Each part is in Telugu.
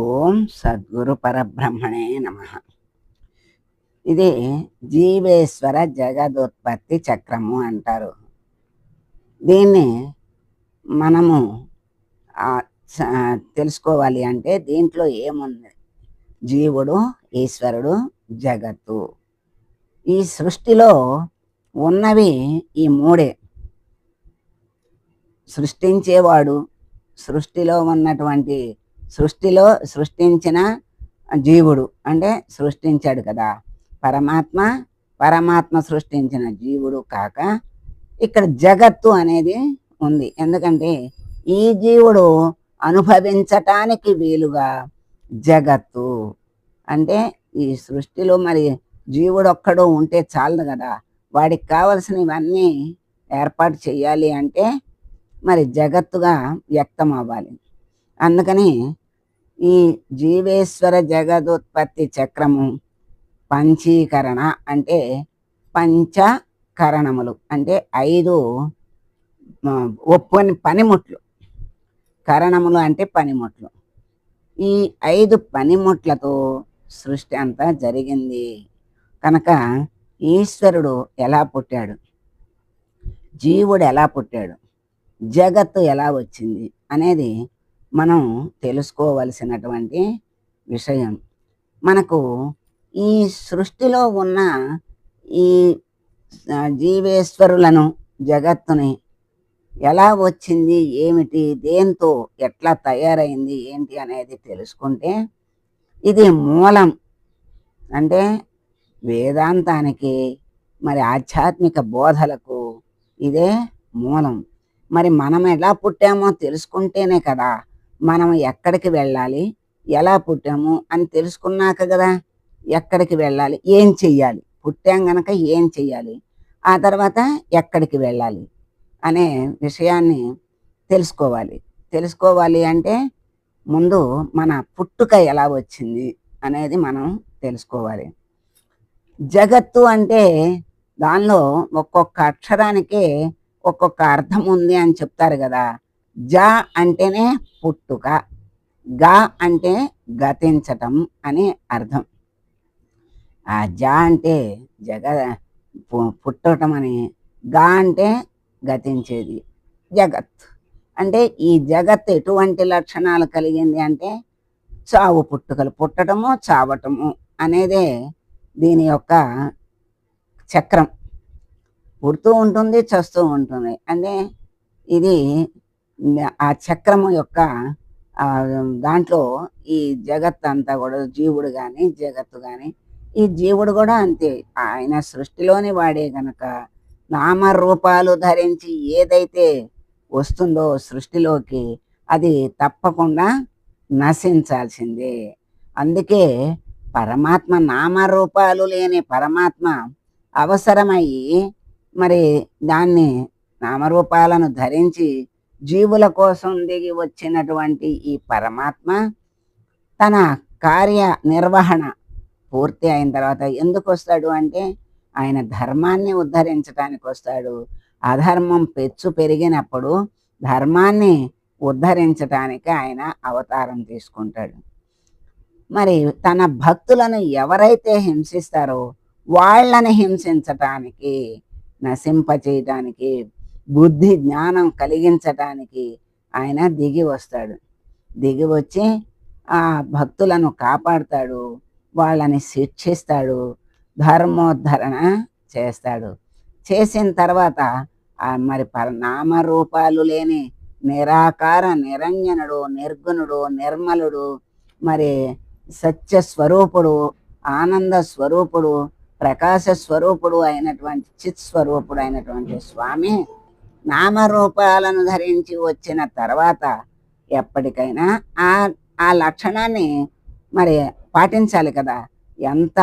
ఓం సద్గురు పరబ్రహ్మణే నమ. ఇది జీవేశ్వర జగదుత్పత్తి చక్రము అంటారు. దీన్ని మనము తెలుసుకోవాలి అంటే దీంట్లో ఏముంది? జీవుడు ఈశ్వరుడు జగత్తు. ఈ సృష్టిలో ఉన్నవి ఈ మూడే. సృష్టించేవాడు సృష్టిలో ఉన్నటువంటి సృష్టిలో సృష్టించిన జీవుడు. అంటే సృష్టించాడు కదా. పరమాత్మ పరమాత్మ సృష్టించిన జీవుడు కాక ఇక్కడ జగత్తు అనేది ఉంది. ఎందుకంటే ఈ జీవుడు అనుభవించటానికి వీలుగా జగత్తు. అంటే ఈ సృష్టిలో మరి జీవుడు ఒక్కడు ఉంటే చాలదు కదా. వాడికి కావలసినవన్నీ ఏర్పాటు చేయాలి అంటే మరి జగత్తుగా వ్యక్తం అవ్వాలి అందుకని ఈ జీవేశ్వర జగదుత్పత్తి చక్రము పంచీకరణ అంటే పంచకరణములు. అంటే ఐదు ఆ, ఒప్పని పనిముట్లు. కరణములు అంటే పనిముట్లు. ఈ ఐదు పనిముట్లతో సృష్టి అంతా జరిగింది. కనుక ఈశ్వరుడు ఎలా పుట్టాడు? జీవుడు ఎలా పుట్టాడు? జగత్తు ఎలా వచ్చింది? అనేది మనం తెలుసుకోవలసినటువంటి విషయం. మనకు ఈ సృష్టిలో ఉన్న ఈ జీవేశ్వరులను జగత్తుని ఎలా వచ్చింది ఏమిటి దేంతో ఎట్లా తయారైంది ఏంటి అనేది తెలుసుకుంటే ఇది మూలం. అంటే వేదాంతానికి మరి ఆధ్యాత్మిక బోధలకు ఇదే మూలం. మరి మనం ఎలా పుట్టామో తెలుసుకుంటేనే కదా మనం ఎక్కడికి వెళ్ళాలి? ఎలా పుట్టాము? అని తెలుసుకున్నాక కదా ఎక్కడికి వెళ్ళాలి? ఏం చెయ్యాలి? పుట్టాం గనక ఏం చెయ్యాలి? ఆ తర్వాత ఎక్కడికి వెళ్ళాలి? అనే విషయాన్ని తెలుసుకోవాలి. తెలుసుకోవాలి అంటే ముందు మన పుట్టుక ఎలా వచ్చింది అనేది మనం తెలుసుకోవాలి. జగత్తు అంటే దానిలో ఒక్కొక్క అక్షరానికి ఒక్కొక్క అర్థం ఉంది అని చెప్తారు కదా. జ అంటేనే పుట్టుక గా అంటే గతించటం అని అర్థం. ఆ జ అంటే జగ పు- పుట్టటం అని గా అంటే గతించేది. జగత్ అంటే ఈ జగత్ ఎటువంటి లక్షణాలు కలిగింది అంటే చావు పుట్టుకలు పుట్టటము చావటము అనేదే దీని యొక్క చక్రం. పుడుతూ ఉంటుంది చస్తూ ఉంటుంది. అంటే ఇది ఆ చక్రము యొక్క దాంట్లో ఈ జగత్ అంతా కూడా జీవుడు కానీ జగత్తు కానీ ఈ జీవుడు కూడా అంతే. ఆయన సృష్టిలోని వాడే గనక నామరూపాలు ధరించి ఏదైతే వస్తుందో సృష్టిలోకి అది తప్పకుండా నశించాల్సిందే. అందుకే పరమాత్మ నామరూపాలు లేని పరమాత్మ అవసరమయ్యి మరి దాన్ని నామరూపాలను ధరించి జీవుల కోసం దిగి వచ్చినటువంటి ఈ పరమాత్మ తన కార్య నిర్వహణ పూర్తి అయిన తర్వాత ఎందుకు వస్తాడు అంటే ఆయన ధర్మాన్ని ఉద్ధరించడానికి వస్తాడు. అధర్మం పెచ్చు పెరిగినప్పుడు ధర్మాన్ని ఉద్ధరించటానికి ఆయన అవతారం తీసుకుంటాడు. మరి తన భక్తులను ఎవరైతే హింసిస్తారో వాళ్ళని హింసించటానికి నశింపచేయటానికి బుద్ధి జ్ఞానం కలిగించటానికి ఆయన దిగి వస్తాడు. దిగి వచ్చి ఆ భక్తులను కాపాడుతాడు. వాళ్ళని శిక్షిస్తాడు. ధర్మోద్ధరణ చేస్తాడు. చేసిన తర్వాత ఆ మరి పర నామరూపాలు లేని నిరాకార నిరంజనుడు నిర్గుణుడు నిర్మలుడు మరి సత్య స్వరూపుడు ఆనంద స్వరూపుడు ప్రకాశ స్వరూపుడు అయినటువంటి చిత్ స్వరూపుడు అయినటువంటి స్వామి నామరూపాలను ధరించి వచ్చిన తర్వాత ఎప్పటికైనా ఆ ఆ లక్షణాన్ని మరి పాటించాలి కదా. ఎంత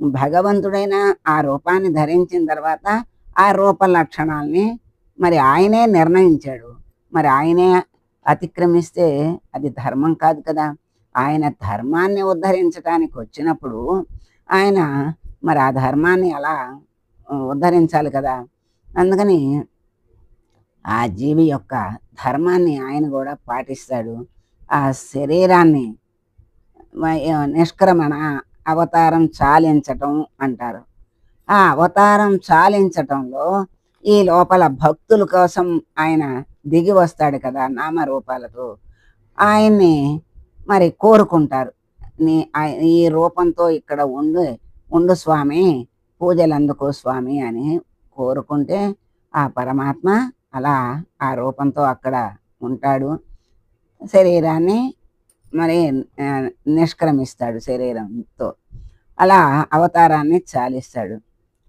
భగవంతుడైన ఆ రూపాన్ని ధరించిన తర్వాత ఆ రూప లక్షణాలని మరి ఆయనే నిర్ణయించాడు. మరి ఆయనే అతిక్రమిస్తే అది ధర్మం కాదు కదా. ఆయన ధర్మాన్ని ఉద్ధరించడానికి వచ్చినప్పుడు ఆయన మరి ఆ ధర్మాన్ని అలా ఉద్ధరించాలి కదా. అందుకని ఆ జీవి యొక్క ధర్మాన్ని ఆయన కూడా పాటిస్తాడు. ఆ శరీరాన్ని నిష్క్రమణ అవతారం చాలించటం అంటారు. ఆ అవతారం చాలించటంలో ఈ లోపల భక్తుల కోసం ఆయన దిగి వస్తాడు కదా నామరూపాలతో. ఆయన్ని మరి కోరుకుంటారు. నీ ఈ రూపంతో ఇక్కడ ఉండు ఉండు స్వామి పూజలు అందుకో స్వామి అని కోరుకుంటే ఆ పరమాత్మ అలా ఆ రూపంతో అక్కడ ఉంటాడు. శరీరాన్ని మరి నిష్క్రమిస్తాడు శరీరంతో. అలా అవతారాన్ని చాలిస్తాడు.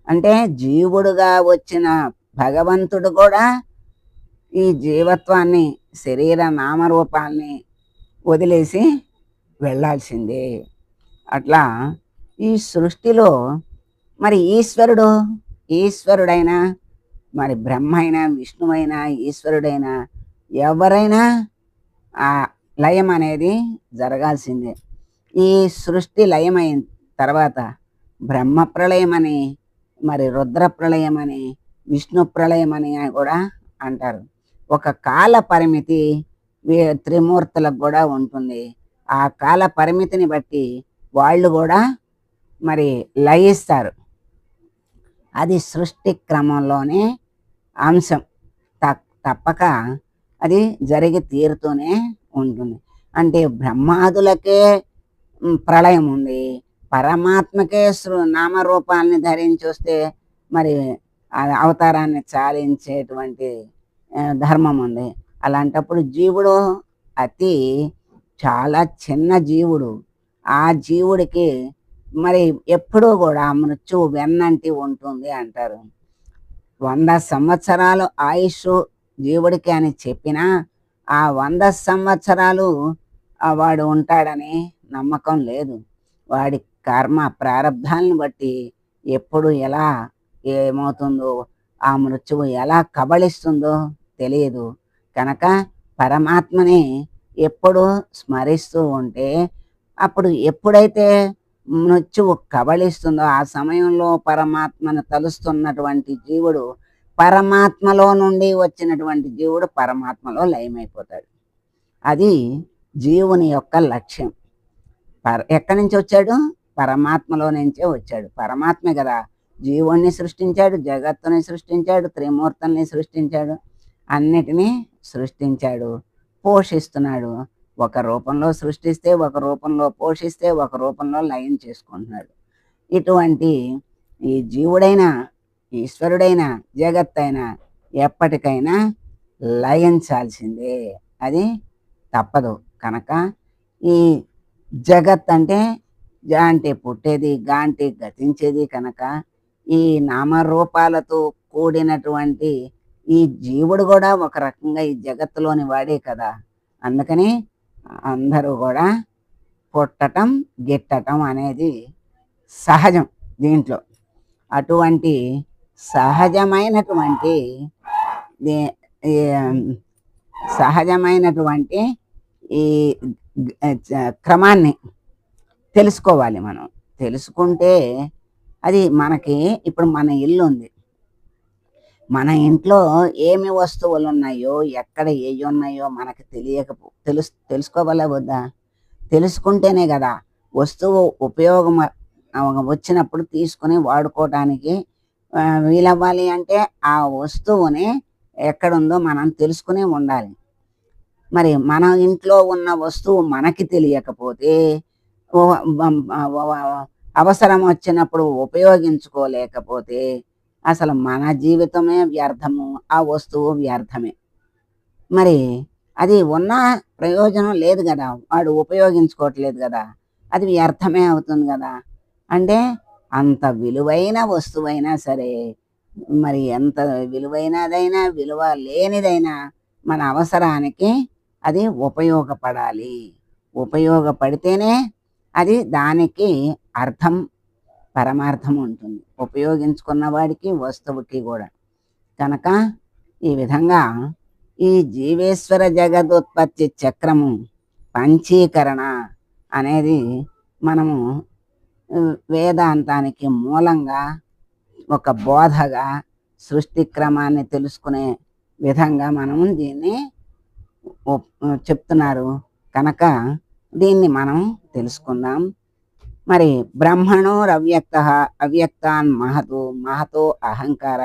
అంటే జీవుడుగా వచ్చిన భగవంతుడు కూడా ఈ జీవత్వాన్ని శరీర నామరూపాల్ని వదిలేసి వెళ్ళాల్సిందే. అట్లా ఈ సృష్టిలో మరి ఈశ్వరుడు ఈశ్వరుడైనా మరి బ్రహ్మ అయినా విష్ణువైనా ఈశ్వరుడైనా ఎవరైనా ఆ లయం అనేది జరగాల్సిందే. ఈ సృష్టి లయమైన తర్వాత బ్రహ్మ ప్రళయం అని మరి రుద్ర ప్రళయం అని విష్ణు ప్రళయం అని కూడా అంటారు. ఒక కాల పరిమితి త్రిమూర్తులకు కూడా ఉంటుంది. ఆ కాల పరిమితిని బట్టి వాళ్ళు కూడా మరి లయిస్తారు. అది సృష్టి క్రమంలోనే అంశం. త- తప్పక అది జరిగి తీరుతూనే ఉంటుంది. అంటే బ్రహ్మాదులకే ప్రళయం ఉంది. పరమాత్మకే సృ నామరూపాలని ధరించి వస్తే మరి అవతారాన్ని చాలించేటువంటి ధర్మం ఉంది. అలాంటప్పుడు జీవుడు అతి చాలా చిన్న జీవుడు. ఆ జీవుడికి మరి ఎప్పుడూ కూడా మృత్యువు వెన్నంటి ఉంటుంది అంటారు. వంద సంవత్సరాలు ఆయుష్ జీవుడికి అని చెప్పినా ఆ వంద సంవత్సరాలు వాడు ఉంటాడని నమ్మకం లేదు. వాడి కర్మ ప్రారంభాలను బట్టి ఎప్పుడు ఎలా ఏమవుతుందో ఆ మృత్యువు ఎలా కబళిస్తుందో తెలియదు. కనుక పరమాత్మని ఎప్పుడు స్మరిస్తూ ఉంటే అప్పుడు ఎప్పుడైతే మృత్యువు కబళిస్తుందో ఆ సమయంలో పరమాత్మను తలుస్తున్నటువంటి జీవుడు పరమాత్మలో నుండి వచ్చినటువంటి జీవుడు పరమాత్మలో లయమైపోతాడు. అది జీవుని యొక్క లక్ష్యం. పర ఎక్కడి నుంచి వచ్చాడు? పరమాత్మలో నుంచే వచ్చాడు. పరమాత్మే కదా జీవుణ్ణి సృష్టించాడు జగత్తుని సృష్టించాడు త్రిమూర్తుల్ని సృష్టించాడు అన్నిటినీ సృష్టించాడు పోషిస్తున్నాడు. ఒక రూపంలో సృష్టిస్తే ఒక రూపంలో పోషిస్తే ఒక రూపంలో లయం చేసుకుంటున్నాడు. ఇటువంటి ఈ జీవుడైనా ఈశ్వరుడైనా జగత్తైనా ఎప్పటికైనా లయించాల్సిందే. అది తప్పదు కనుక ఈ జగత్ అంటే జాంటి పుట్టేది గాంటి గతించేది కనుక ఈ నామరూపాలతో కూడినటువంటి ఈ జీవుడు కూడా ఒక రకంగా ఈ జగత్తులోని వాడే కదా. అందుకని అందరూ కూడా పుట్టటం గిట్టటం అనేది సహజం దీంట్లో. అటువంటి సహజమైనటువంటి సహజమైనటువంటి ఈ చ- క్రమాన్ని తెలుసుకోవాలి మనం. తెలుసుకుంటే అది మనకి ఇప్పుడు మన ఇల్లు ఉంది మన ఇంట్లో ఏమి వస్తువులు ఉన్నాయో ఎక్కడ ఏవి ఉన్నాయో మనకి తెలియక తెలుసు తెలుసుకోవాలా వద్దా? తెలుసుకుంటేనే కదా వస్తువు ఉపయోగం వచ్చినప్పుడు తీసుకుని వాడుకోవడానికి వీలవ్వాలి అంటే ఆ వస్తువుని ఎక్కడుందో మనం తెలుసుకుని ఉండాలి. మరి మన ఇంట్లో ఉన్న వస్తువు మనకి తెలియకపోతే అవసరం వచ్చినప్పుడు ఉపయోగించుకోలేకపోతే అసలు మన జీవితమే వ్యర్థము ఆ వస్తువు వ్యర్థమే. మరి అది ఉన్న ప్రయోజనం లేదు కదా వాడు ఉపయోగించుకోవట్లేదు కదా అది వ్యర్థమే అవుతుంది కదా. అంటే అంత విలువైన వస్తువైనా సరే మరి ఎంత విలువైనదైనా విలువ లేనిదైనా మన అవసరానికి అది ఉపయోగపడాలి. ఉపయోగపడితేనే అది దానికి అర్థం పరమార్థం ఉంటుంది. ఉపయోగించుకున్న వాడికి వస్తువుకి కూడా. కనుక ఈ విధంగా ఈ జీవేశ్వర జగదుత్పత్తి చక్రము పంచీకరణ అనేది మనము వేదాంతానికి మూలంగా ఒక బోధగా సృష్టి క్రమాన్ని తెలుసుకునే విధంగా మనము దీన్ని చెప్తున్నారు. కనుక దీన్ని మనం తెలుసుకుందాం. మరి బ్రహ్మణోరవ్యక్త అవ్యక్తాన్ మహతో మహతో అహంకార.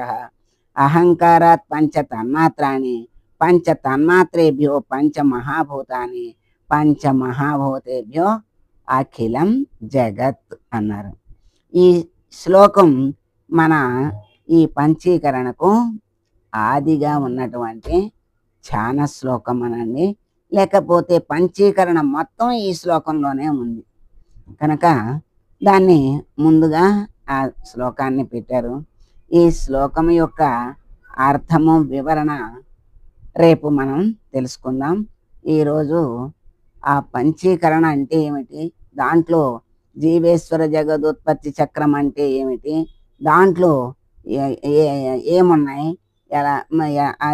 అహంకారాత్ పంచ తన్మాత్రాన్ని పంచ తన్మాత్రేభ్యో పంచ మహాభూతాన్ని పంచ మహాభూతేభ్యో అఖిలం జగత్ అన్నారు. ఈ శ్లోకం మన ఈ పంచీకరణకు ఆదిగా ఉన్నటువంటి ధ్యాన శ్లోకం అనండి లేకపోతే పంచీకరణ మొత్తం ఈ శ్లోకంలోనే ఉంది. కనుక దాన్ని ముందుగా ఆ శ్లోకాన్ని పెట్టారు. ఈ శ్లోకం యొక్క అర్థము వివరణ రేపు మనం తెలుసుకుందాం. ఈరోజు ఆ పంచీకరణ అంటే ఏమిటి? దాంట్లో జీవేశ్వర జగదుత్పత్తి చక్రం అంటే ఏమిటి? దాంట్లో ఏ- ఏమున్నాయి? ఎలా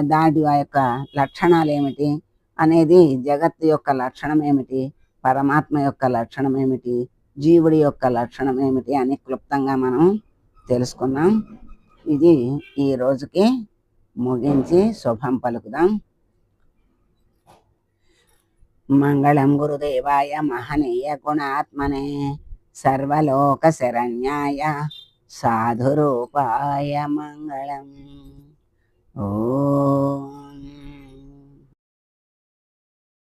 దాటి ఆ యొక్క లక్షణాలు ఏమిటి? అనేది జగత్తు యొక్క లక్షణం ఏమిటి? పరమాత్మ యొక్క లక్షణం ఏమిటి? జీవుడి యొక్క లక్షణం ఏమిటి? అని క్లుప్తంగా మనం తెలుసుకుందాం. ఇది ఈ రోజుకి ముగించి శుభం పలుకుదాం. మంగళం గురుదేవాయ మహనీయ గుణాత్మనే సర్వలోక శరణ్యాయ సాధురూపాయ మంగళం. ఓ